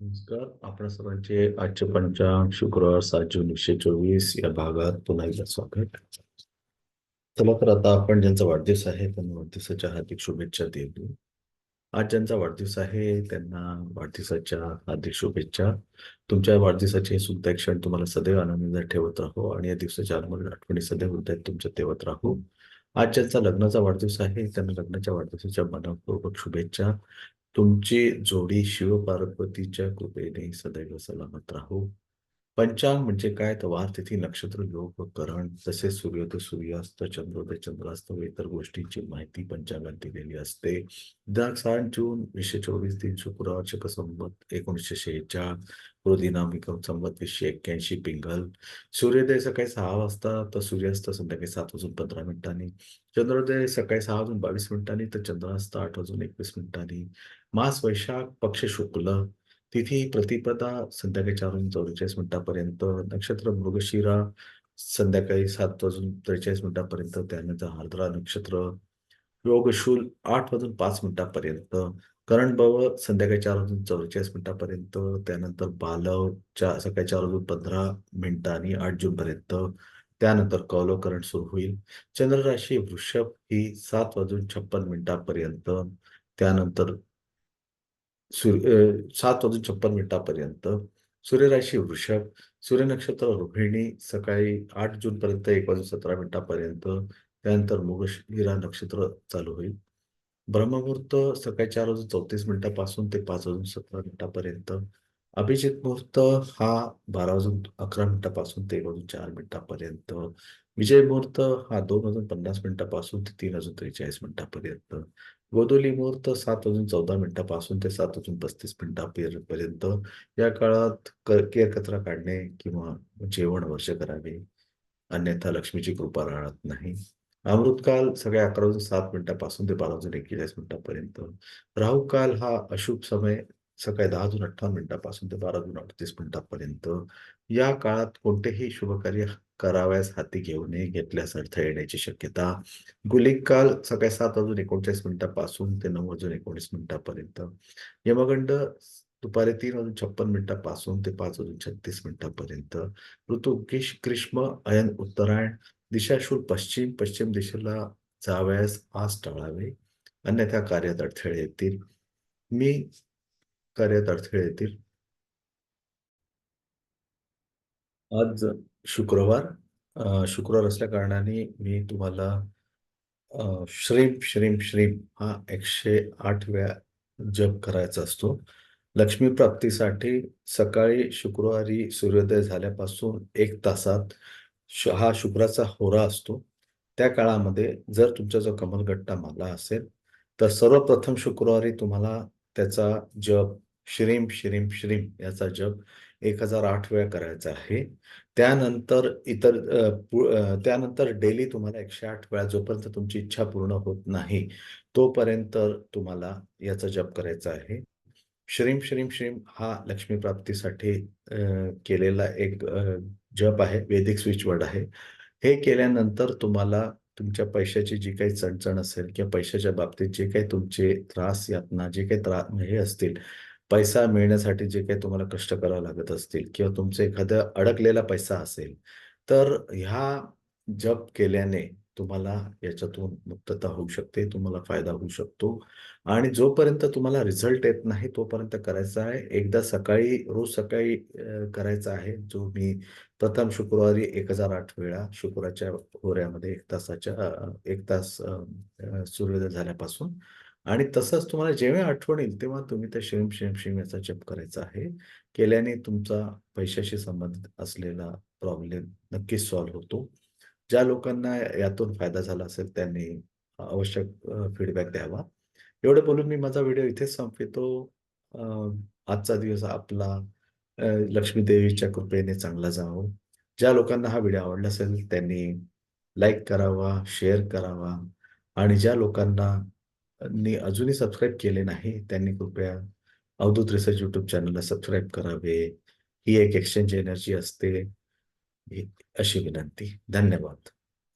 नमस्कार. आपण सर्वांचे आजचे पंचांग शुक्रवार सात जून एकशे चोवीस या भागात पुन्हा एकदा स्वागत. चला तर आता आपण ज्यांचा वाढदिवस आहे त्यांना वाढदिवसाच्या हार्दिक शुभेच्छा देऊ. आज ज्यांचा वाढदिवस आहे त्यांना वाढदिवसाच्या हार्दिक शुभेच्छा. तुमच्या वाढदिवसाचे हे सुद्धा एक क्षण तुम्हाला सदैव आनंदात ठेवत राहू आणि या दिवसाच्या आनंद आठवणी सदैव हृदयात तुमच्या ठेवत राहू. आज ज्यांचा लग्नाचा वाढदिवस आहे त्यांना लग्नाच्या वाढदिवसाच्या मनपूर्वक शुभेच्छा. तुमची जोडी शिवपार्वतीच्या कृपेने सदैव सलामत राहो. पंचांग म्हणजे काय? तर वार तिथी नक्षत्र योग व करण तसेच सूर्योदय सूर्यास्त चंद्रोदय चंद्रास्त व इतर गोष्टींची माहिती पंचांगात दिलेली असते. दिनांक सात जून वीसशे चोवीस दिन शुक्रवार शक संवत एकोणीसशे शेहेचाळ कृदिनामिक संवत वीसशे एक्क्याऐंशी पिंगल. सूर्योदय सकाळी सहा वाजता तर सूर्यास्त संध्याकाळी सात वाजून पंधरा मिनिटांनी. चंद्रोदय सकाळी सहा वाजून बावीस मिनिटांनी तर चंद्रास्त आठ वाजून एकवीस मिनिटांनी. मास वैशाख पक्ष शुक्ल तिथी प्रतिपदा संध्याकाळी चार वाजून चौवेचाळीस मिनिटापर्यंत नक्षत्र मृगशिरा संध्याकाळी सात वाजून त्रेचाळीस मिनिटापर्यंत त्यानंतर हरद्रा नक्षत्र योगशूल आठ वाजून पाच मिनिटापर्यंत करणभव संध्याकाळी चार वाजून चौवेचाळीस मिनिटापर्यंत त्यानंतर बालव चा सकाळी चार वाजून पंधरा मिनिटांनी आठ जूनपर्यंत त्यानंतर कौलोकरण सुरू होईल. चंद्रराशी वृषभ ही सात वाजून छप्पन मिनिटापर्यंत त्यानंतर सूर्य सात वाजून छप्पन मिनिटापर्यंत सूर्यराशी वृषभ सूर्य नक्षत्र रोहिणी सकाळी आठ जून पर्यंत एक वाजून सतरा मिनिटापर्यंत त्यानंतर मृगशिरा नक्षत्र चालू होईल. ब्रह्ममुहूर्त सकाळी चार वाजून चौतीस मिनिटापासून ते पाच वाजून सतरा मिनिटापर्यंत. अभिजित मुहूर्त हा बारा वाजून अकरा मिनिटापासून ते एक वाजून चार मिनिटापर्यंत. विजय मुहूर्त हा दोन वाजून पन्नास मिनिटापासून ते तीन वाजून त्रेचाळीस मिनिटापर्यंत. गोदोली मुहूर्त सात वाजून चौदा मिनिटापासून ते सात वाजून पस्तीस मिनिटापर्यंत. या काळात क केर कचरा काढणे किंवा जेवण वर्ष करावे. अन्यथा लक्ष्मीची कृपा राहत नाही. अमृतकाल सगळे अकरा वाजून सात मिनिटापासून ते बारा वाजून एक्केचाळीस मिनिटापर्यंत. राहू काल हा अशुभ समय सकाळी दहा वाजून अठ्ठावन्न मिनिटापासून ते बारा वाजून अडतीस मिनिटापर्यंत. या काळात कोणतेही शुभकार्य करावयास हाती घेऊ नये घेतल्यास अडथळे येण्याची शक्यता. गुलिक काल सकाळी सात वाजून एकोणचाळीस मिनिटापासून ते नऊ वाजून एकोणीस मिनिटापर्यंत. यमगंड दुपारी तीन वाजून छप्पन मिनिटापासून ते पाच वाजून छत्तीस मिनिटापर्यंत. ऋतू किश ग्रीष्म अयन उत्तरायण दिशाशूल पश्चिम पश्चिम दिशेला जावयास आज टाळावे. अन्यथा कार्यात अडथळे येतील. मी कार्यात अडथळे येतील. आज शुक्रवार शुक्रवार असल्या कारणाने मी तुम्हाला श्रीम श्रीम श्रीम हा एकशे आठ वेळा जप करायचा असतो. लक्ष्मी प्राप्तीसाठी सकाळी शुक्रवारी सूर्योदय झाल्यापासून एक तासात हा शुक्राचा होरा असतो. त्या काळामध्ये जर तुमचा जो कमलगट्टा माला असेल तर सर्वप्रथम शुक्रवारी तुम्हाला त्याचा जप श्रीम श्रीम श्रीम याचा जप एक हजार आठ वेळा करायचा आहे. त्यानंतर इतर पु- त्यानंतर डेली तुम्हाला एकशे आठ वेळा जोपर्यंत तुमची इच्छा पूर्ण होत नाही तोपर्यंत तुम्हाला याचा जप करायचा आहे. श्रीम श्रीम श्रीम हा लक्ष्मी प्राप्तीसाठी केलेला एक जप आहे. वेदिक स्विच वर्ड आहे. हे केल्यानंतर तुम्हाला तुमच्या पैशाची जी काही चणचण असेल किंवा पैशाच्या बाबतीत जे काही तुमचे त्रास यातना जे काही त्रास हे असतील पैसा मिळण्यासाठी जे काही तुम्हाला कष्ट करावे लागत असतील किंवा तुमचं एखादा अडकलेला पैसा असेल तर ह्या जप केल्याने तुम्हाला याच्यातून मुक्तता होऊ शकते तुम्हाला फायदा होऊ शकतो आणि जोपर्यंत तुम्हाला रिझल्ट येत नाही तोपर्यंत करायचा आहे एकदा सकाळी रोज सकाळी करायचा आहे जो मी प्रथम शुक्रवारी एक हजार आठ वेळा शुक्राच्या होऱ्यामध्ये एक तासाच्या एक तास सूर्योदय झाल्यापासून आणि तसंच तुम्हाला जेव्हा आठवण येईल तेव्हा तुम्ही त्या शेम शेम शेम याचा जप करायचा आहे. केल्याने तुमचा पैशाशी संबंधित असलेला प्रॉब्लेम नक्कीच सॉल्व्ह होतो. ज्या लोकांना यातून फायदा झाला असेल त्यांनी आवश्यक फीडबॅक द्यावा. एवढं बोलून मी माझा व्हिडिओ इथेच संपवितो. आजचा दिवस आपला लक्ष्मीदेवीच्या कृपेने चांगला जावो. ज्या लोकांना हा व्हिडिओ आवडला असेल त्यांनी लाईक करावा शेअर करावा. आणि ज्या लोकांना नी अजूनही सबस्क्राईब केले नाही. त्यांनी कृपया अवधूत रिसर्च युट्यूब चॅनलला सबस्क्राईब करावे. ही एक एक्सचेंज एनर्जी असते. अशी विनंती. धन्यवाद.